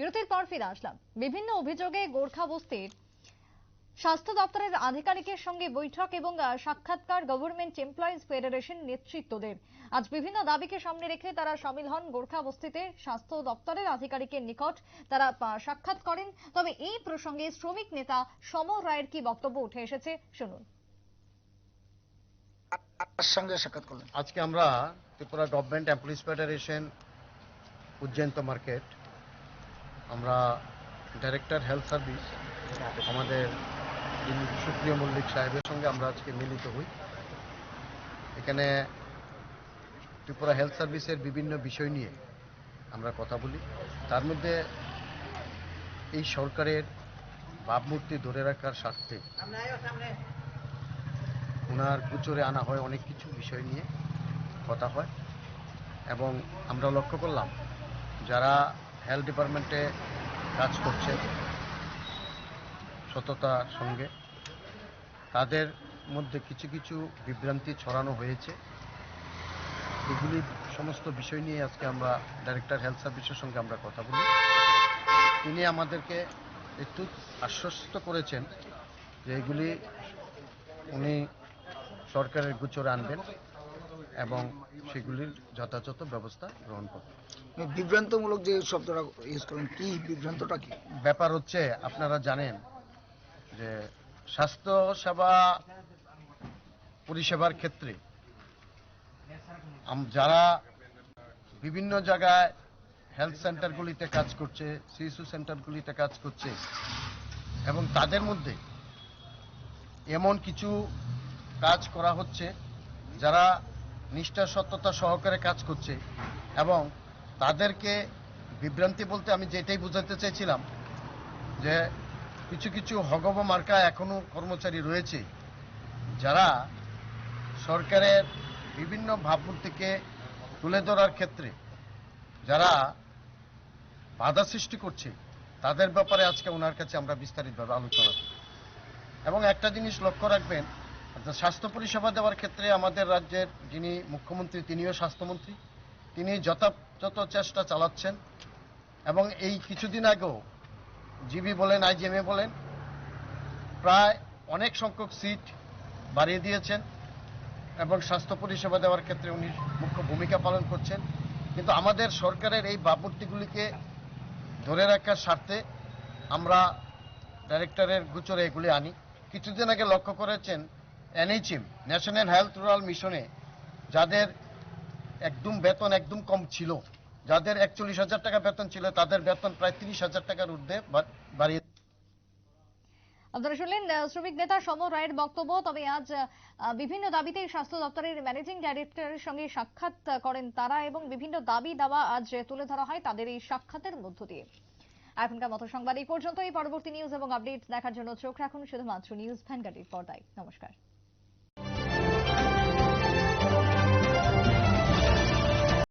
বিরতির পর ফিরে আসলাম। বিভিন্ন অভিযোগে গোর্খা বস্তির স্বাস্থ্য দপ্তরের আধিকারিকের সঙ্গে বৈঠক এবং সাক্ষাৎকার গভর্নমেন্ট এমপ্লয়িজ ফেডারেশন নেতৃত্বদের। আজ বিভিন্ন দাবিকে সামনে রেখে তারা সামিল হন গোর্খা বস্তিতে। স্বাস্থ্য দপ্তরের আধিকারিকের নিকট তারা সাক্ষাৎ করেন। তবে এই প্রসঙ্গে শ্রমিক নেতা সমর রায়ের কি বক্তব্য উঠে এসেছে শুনুন। সঙ্গে সাক্ষাৎ করলেন। আজকে আমরা Tripura government employees federation Ujjayanta market আমরা ডাইরেক্টর হেলথ সার্ভিস আমাদের সুপ্রিয় মল্লিক সাহেবের সঙ্গে আমরা আজকে মিলিত হই। এখানে ত্রিপুরা হেলথ সার্ভিসের বিভিন্ন বিষয় নিয়ে আমরা কথা বলি। তার মধ্যে এই সরকারের ভাবমূর্তি ধরে রাখার স্বার্থে ওনার গুচরে আনা হয় অনেক কিছু বিষয় নিয়ে কথা হয়। এবং আমরা লক্ষ্য করলাম, যারা হেলথ ডিপার্টমেন্টে কাজ করছে সততার সঙ্গে। তাদের মধ্যে কিছু কিছু বিভ্রান্তি ছড়ানো হয়েছে। এগুলি সমস্ত বিষয় নিয়ে আজকে আমরা ডাইরেক্টর হেলথ সার্ভিসের সঙ্গে আমরা কথা বলি। তিনি আমাদেরকে একটু আশ্বস্ত করেছেন যে এগুলি উনি সরকারের গোচরে আনবেন। এবং সেগুলির যথাযথ ব্যবস্থা গ্রহণ করবেন বিভ্রান্তমূলক যে শব্দটা ইউজ করেন কি বিভ্রান্তটা কি? ব্যাপার হচ্ছে আপনারা জানেন যে স্বাস্থ্য সেবা পরিষেবার ক্ষেত্রে যারা বিভিন্ন জায়গায় হেলথ সেন্টারগুলিতে কাজ করছে শিশু সেন্টারগুলিতে কাজ করছে এবং তাদের মধ্যে এমন কিছু কাজ করা হচ্ছে যারা নিষ্ঠা, সত্যতা সহকারে কাজ করছে এবং তাদেরকে বিভ্রান্তি বলতে আমি যেটাই বোঝাতে চাইছিলাম যে কিছু কিছু হগব মার্কা এখনও কর্মচারী রয়েছে যারা সরকারের বিভিন্ন ভাবমূর্তিকে তুলে ধরার ক্ষেত্রে যারা বাধা সৃষ্টি করছে, তাদের ব্যাপারে আজকে ওনার কাছে আমরা বিস্তারিতভাবে আলোচনা করি। এবং একটা জিনিস লক্ষ্য রাখবেন যে স্বাস্থ্য পরিষেবা দেওয়ার ক্ষেত্রে আমাদের রাজ্যের যিনি মুখ্যমন্ত্রী, তিনিও স্বাস্থ্যমন্ত্রী। তিনি যথাযথ চেষ্টা চালাচ্ছেন এবং এই কিছুদিন আগেও জিবি বলেন আইজিএমএ বলেন, প্রায় অনেক সংখ্যক সিট বাড়িয়ে দিয়েছেন এবং স্বাস্থ্য পরিষেবা দেওয়ার ক্ষেত্রে উনি মুখ্য ভূমিকা পালন করছেন। কিন্তু আমাদের সরকারের এই ভাবমূর্তিগুলিকে ধরে রাখার স্বার্থে আমরা ডাইরেক্টরের গোচরে এগুলি আনি। কিছুদিন আগে লক্ষ্য করেছেন এনএইচএম, ন্যাশনাল হেলথ রুরাল মিশনে, যাদের একদম বেতন একদম কম ছিল, যাদের একচল্লিশ হাজার টাকা বেতন ছিল, তাদের বেতন প্রায় তিরিশ হাজার টাকার ঊর্ধ্বে বাড়িয়ে আপনারা শ্রমিক নেতা সম রায়ের বক্তব্য, তবে আজ বিভিন্ন দাবিতে স্বাস্থ্য দপ্তরের ম্যানেজিং ডাইরেক্টরের সঙ্গে সাক্ষাৎ করেন তারা এবং বিভিন্ন দাবি দাওয়া আজ তুলে ধরা হয় তাদের এই সাক্ষাতের মধ্য দিয়ে। এখনকার মতো সংবাদ এই পর্যন্তই। পরবর্তী নিউজ এবং আপডেট দেখার জন্য চোখ রাখুন শুধুমাত্র নিউজ ভ্যানগার্ডের পর্দায়। নমস্কার।